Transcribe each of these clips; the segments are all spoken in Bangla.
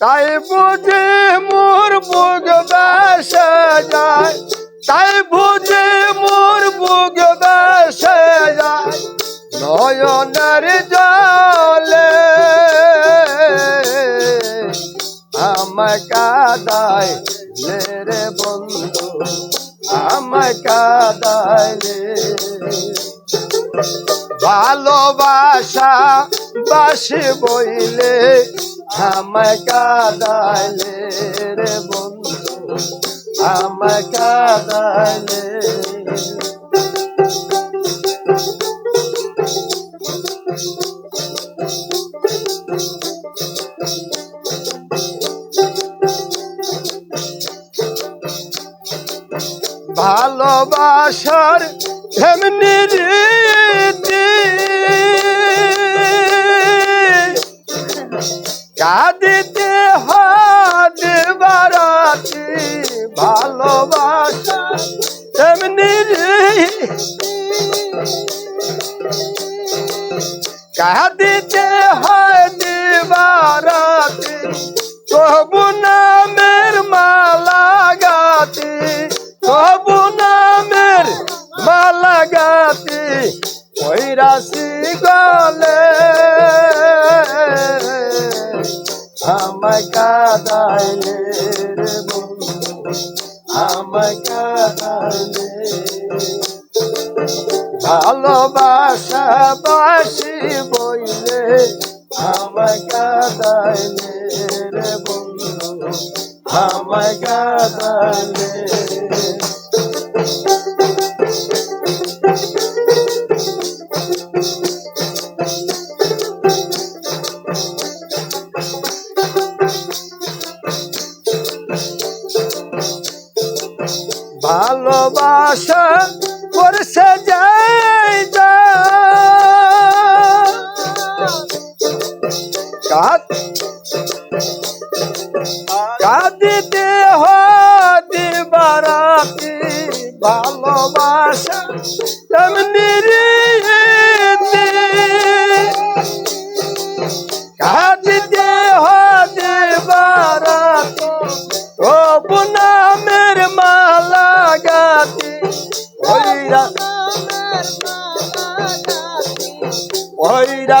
তাই বুঝি মোর বুক বেসে যায়। তাই বুঝি মোর বুক বেসে যায়। নয়নের জলে আমায় রে বন্ধু, আমায় কাদায় রে ভালোবাসা বাসি বইলে আমায় কাদাইলে রে বন্ধু আমায় কাদাইলে। ভালোবাসার এমনি রীতি কাঁদিতে হাত বারাতি ভালোবাসা এমনি কাঁদিতে হাত বারাতি তবু নামের মালা গাতি, তবু নামের মালা গাতি ওই রাশি গলে ভালোবাসা বাসি বইলে আমায় কাদাইলে রে কাদাইলে। ভালোবাসা করছে কাঁদিতে হদি বারাতি ভালোবাসা তেমনি কাঁদিতে হদি বারাতি তবু নামের মালা গাতি ওইরা ওইরা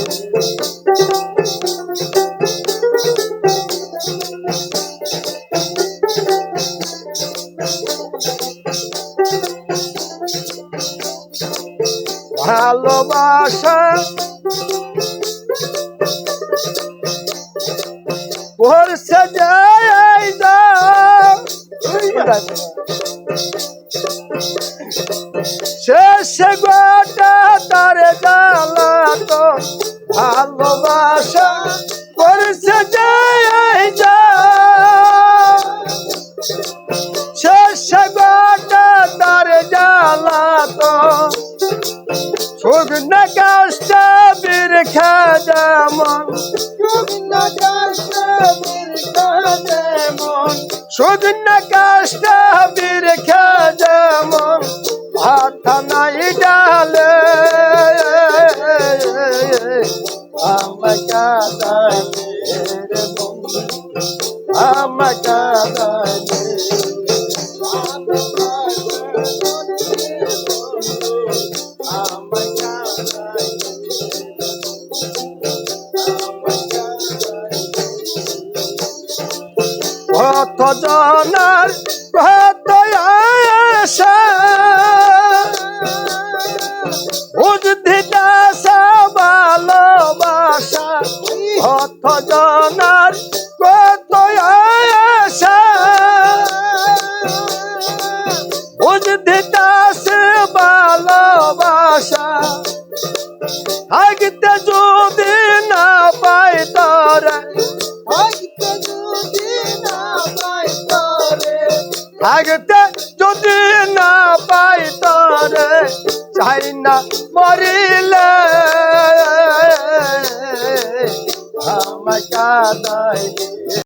ভালোবাসা। পড়ছে যায় যা। শেষে গোটা তার জ্বালা তো ভালোবাসা। পড়ছে যায় যা। শেষে গোটা তার Bugün de kaçta bir kademon. Bugün de kaçta bir kademon. Bugün de kaçta bir kademon. Hatana idale Ama kademon Ama kademon ভজনার থাকতে যদি না পাই তোরে চাই না মরিলে। আমাকে